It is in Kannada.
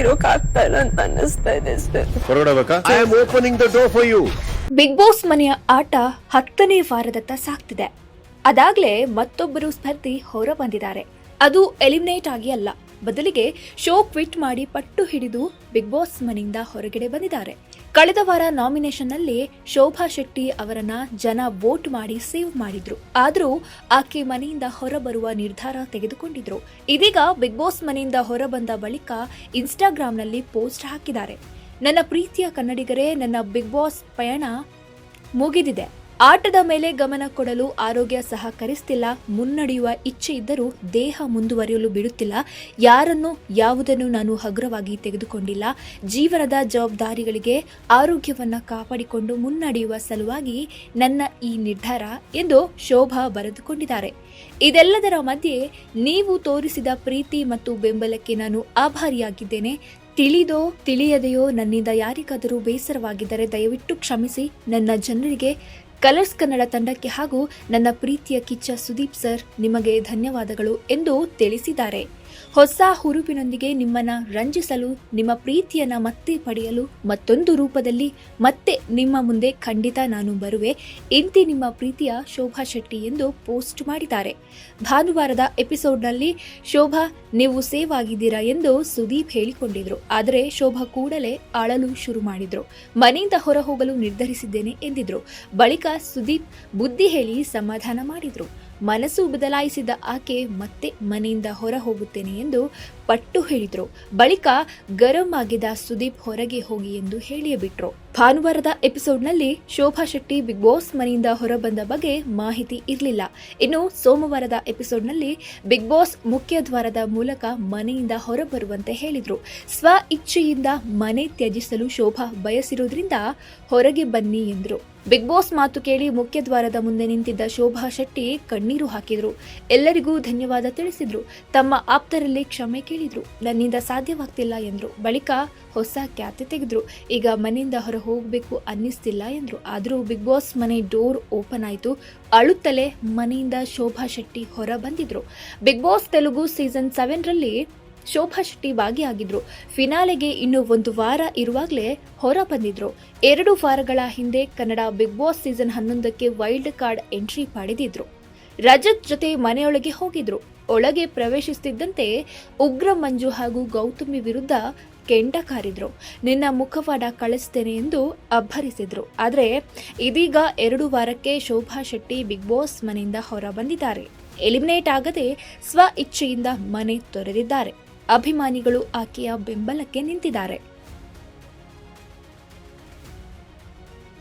ಇರೋಕ್ ಆಗ್ತಾ ಇಲ್ಲ ಅಂತ ಅನ್ನಿಸ್ತಾ ಇದೆ ಸರ್ ಹೊರಗಡೆ ಬೇಕಾ I am opening the door for you Bigg Boss ಮನೆಯ ಆಟ ಹತ್ತನೇ ವಾರದತ್ತ ಸಾಗ್ತಿದೆ ಅದಾಗ್ಲೇ ಮತ್ತೊಬ್ಬರು ಸ್ಪರ್ಧಿ ಹೊರ ಬಂದಿದ್ದಾರೆ ಅದು ಎಲಿಮಿನೇಟ್ ಆಗಿ ಅಲ್ಲ. ಬದಲಿಗೆ ಶೋ ಕ್ವಿಟ್ ಮಾಡಿ ಪಟ್ಟು ಹಿಡಿದು ಬಿಗ್ ಬಾಸ್ ಮನೆಯಿಂದ ಹೊರಗಡೆ ಬಂದಿದ್ದಾರೆ. ಕಳೆದ ವಾರ ನಾಮಿನೇಷನ್ನಲ್ಲಿ ಶೋಭಾ ಶೆಟ್ಟಿ ಅವರನ್ನ ಜನ ವೋಟ್ ಮಾಡಿ ಸೇವ್ ಮಾಡಿದ್ರು. ಆದರೂ ಆಕೆ ಮನೆಯಿಂದ ಹೊರಬರುವ ನಿರ್ಧಾರ ತೆಗೆದುಕೊಂಡಿದ್ರು. ಇದೀಗ ಬಿಗ್ ಬಾಸ್ ಮನೆಯಿಂದ ಹೊರಬಂದ ಬಳಿಕ ಇನ್ಸ್ಟಾಗ್ರಾಂನಲ್ಲಿ ಪೋಸ್ಟ್ ಹಾಕಿದ್ದಾರೆ. ನನ್ನ ಪ್ರೀತಿಯ ಕನ್ನಡಿಗರೇ, ನನ್ನ ಬಿಗ್ ಬಾಸ್ ಪಯಣ ಮುಗಿದಿದೆ. ಆಟದ ಮೇಲೆ ಗಮನ ಕೊಡಲು ಆರೋಗ್ಯ ಸಹಕರಿಸ್ತಿಲ್ಲ, ಮುನ್ನಡೆಯುವ ಇಚ್ಛೆ ಇದ್ದರೂ ದೇಹ ಮುಂದುವರಿಯಲು ಬಿಡುತ್ತಿಲ್ಲ. ಯಾರನ್ನು, ಯಾವುದನ್ನು ನಾನು ಹಗುರವಾಗಿ ತೆಗೆದುಕೊಂಡಿಲ್ಲ. ಜೀವನದ ಜವಾಬ್ದಾರಿಗಳಿಗೆ ಆರೋಗ್ಯವನ್ನು ಕಾಪಾಡಿಕೊಂಡು ಮುನ್ನಡೆಯುವ ಸಲುವಾಗಿ ನನ್ನ ಈ ನಿರ್ಧಾರ ಎಂದು ಶೋಭಾ ಬರೆದುಕೊಂಡಿದ್ದಾರೆ. ಇದೆಲ್ಲದರ ಮಧ್ಯೆ ನೀವು ತೋರಿಸಿದ ಪ್ರೀತಿ ಮತ್ತು ಬೆಂಬಲಕ್ಕೆ ನಾನು ಆಭಾರಿಯಾಗಿದ್ದೇನೆ. ತಿಳಿದೋ ತಿಳಿಯದೆಯೋ ನನ್ನಿಂದ ಯಾರಿಗಾದರೂ ಬೇಸರವಾಗಿದ್ದರೆ ದಯವಿಟ್ಟು ಕ್ಷಮಿಸಿ. ನನ್ನ ಜನರಿಗೆ ಕಲರ್ಸ್ ಕನ್ನಡ ತಂಡಕ್ಕೆ ಹಾಗೂ ನನ್ನ ಪ್ರೀತಿಯ ಕಿಚ್ಚ ಸುದೀಪ್ ಸರ್ ನಿಮಗೆ ಧನ್ಯವಾದಗಳು ಎಂದು ತಿಳಿಸಿದ್ದಾರೆ. ಹೊಸ ಹುರುಪಿನೊಂದಿಗೆ ನಿಮ್ಮನ್ನ ರಂಜಿಸಲು, ನಿಮ್ಮ ಪ್ರೀತಿಯನ್ನ ಮತ್ತೆ ಪಡೆಯಲು ಮತ್ತೊಂದು ರೂಪದಲ್ಲಿ ಮತ್ತೆ ನಿಮ್ಮ ಮುಂದೆ ಖಂಡಿತ ನಾನು ಬರುವೆ. ಇಂತಿ ನಿಮ್ಮ ಪ್ರೀತಿಯ ಶೋಭಾ ಶೆಟ್ಟಿ ಎಂದು ಪೋಸ್ಟ್ ಮಾಡಿದ್ದಾರೆ. ಭಾನುವಾರದ ಎಪಿಸೋಡ್ನಲ್ಲಿ ಶೋಭಾ, ನೀವು ಸೇವ್ ಆಗಿದ್ದೀರಾ ಎಂದು ಸುದೀಪ್ ಹೇಳಿಕೊಂಡಿದ್ರು. ಆದರೆ ಶೋಭಾ ಕೂಡಲೇ ಅಳಲು ಶುರು ಮಾಡಿದ್ರು. ಮನೆಯಿಂದ ಹೊರ ಹೋಗಲು ನಿರ್ಧರಿಸಿದ್ದೇನೆ ಎಂದಿದ್ರು. ಬಳಿಕ ಸುದೀಪ್ ಬುದ್ಧಿ ಹೇಳಿ ಸಮಾಧಾನ ಮಾಡಿದ್ರು. ಮನಸ್ಸು ಬದಲಾಯಿಸಿದ ಆಕೆ ಮತ್ತೆ ಮನೆಯಿಂದ ಹೊರ ಹೋಗುತ್ತೇನೆ ಎಂದು ಪಟ್ಟು ಹೇಳಿದ್ರು. ಬಳಿಕ ಗರಂ ಆಗಿದ ಸುದೀಪ್ ಹೊರಗೆ ಹೋಗಿ ಎಂದು ಹೇಳಿಯೇ ಬಿಟ್ರು ಭಾನುವಾರದ ಎಪಿಸೋಡ್ನಲ್ಲಿ ಶೋಭಾ ಶೆಟ್ಟಿ ಬಿಗ್ ಬಾಸ್ ಮನೆಯಿಂದ ಹೊರಬಂದ ಬಗ್ಗೆ ಮಾಹಿತಿ ಇರಲಿಲ್ಲ. ಇನ್ನು ಸೋಮವಾರದ ಎಪಿಸೋಡ್ನಲ್ಲಿ ಬಿಗ್ ಬಾಸ್ ಮುಖ್ಯ ದ್ವಾರದ ಮೂಲಕ ಮನೆಯಿಂದ ಹೊರಬರುವಂತೆ ಹೇಳಿದರು. ಸ್ವ ಇಚ್ಛೆಯಿಂದ ಮನೆ ತ್ಯಜಿಸಲು ಶೋಭಾ ಬಯಸಿರುವುದರಿಂದ ಹೊರಗೆ ಬನ್ನಿ ಎಂದರು. ಬಿಗ್ ಬಾಸ್ ಮಾತು ಕೇಳಿ ಮುಖ್ಯ ದ್ವಾರದ ಮುಂದೆ ನಿಂತಿದ್ದ ಶೋಭಾ ಶೆಟ್ಟಿ ಕಣ್ಣೀರು ಹಾಕಿದರು. ಎಲ್ಲರಿಗೂ ಧನ್ಯವಾದ ತಿಳಿಸಿದರು. ತಮ್ಮ ಆಪ್ತರಲ್ಲಿ ಕ್ಷಮೆ ಕೇಳಿದರು. ನನ್ನಿಂದ ಸಾಧ್ಯವಾಗ್ತಿಲ್ಲ ಎಂದರು. ಬಳಿಕ ಹೊಸ ಖ್ಯಾತಿ ತೆಗೆದ್ರು. ಈಗ ಮನೆಯಿಂದ ಹೊರ ಹೋಗಬೇಕು ಅನ್ನಿಸ್ತಿಲ್ಲ ಎಂದರು. ಆದರೂ ಬಿಗ್ ಬಾಸ್ ಮನೆ ಡೋರ್ ಓಪನ್ ಆಯಿತು. ಅಳುತ್ತಲೇ ಮನೆಯಿಂದ ಶೋಭಾ ಶೆಟ್ಟಿ ಹೊರ ಬಂದಿದ್ರು. ಬಿಗ್ ಬಾಸ್ ತೆಲುಗು ಸೀಸನ್ ಸೆವೆನ್ರಲ್ಲಿ ಶೋಭಾ ಶೆಟ್ಟಿ ಭಾಗಿಯಾಗಿದ್ರು. ಫಿನಾಲೆಗೆ ಇನ್ನು ಒಂದು ವಾರ ಇರುವಾಗಲೇ ಹೊರ ಬಂದಿದ್ರು. ಎರಡು ವಾರಗಳ ಹಿಂದೆ ಕನ್ನಡ ಬಿಗ್ ಬಾಸ್ ಸೀಸನ್ ಹನ್ನೊಂದಕ್ಕೆ ವೈಲ್ಡ್ ಕಾರ್ಡ್ ಎಂಟ್ರಿ ಪಡೆದಿದ್ರು ರಜತ್ ಜೊತೆ ಮನೆಯೊಳಗೆ ಹೋಗಿದ್ರು. ಒಳಗೆ ಪ್ರವೇಶಿಸುತ್ತಿದ್ದಂತೆ ಉಗ್ರ ಮಂಜು ಹಾಗೂ ಗೌತಮಿ ವಿರುದ್ಧ ಕೆಂಡ ಕಾರಿದ್ರು. ನಿನ್ನ ಮುಖವಾಡ ಕಳಿಸ್ತೇನೆ ಎಂದು ಅಬ್ಬರಿಸಿದ್ರು. ಆದರೆ ಇದೀಗ ಎರಡು ವಾರಕ್ಕೆ ಶೋಭಾ ಶೆಟ್ಟಿ ಬಿಗ್ ಬಾಸ್ ಮನೆಯಿಂದ ಹೊರ ಬಂದಿದ್ದಾರೆ ಎಲಿಮಿನೇಟ್ ಆಗದೆ ಸ್ವ ಇಚ್ಛೆಯಿಂದ ಮನೆ ತೊರೆದಿದ್ದಾರೆ. ಅಭಿಮಾನಿಗಳು ಆಕೆಯ ಬೆಂಬಲಕ್ಕೆ ನಿಂತಿದ್ದಾರೆ.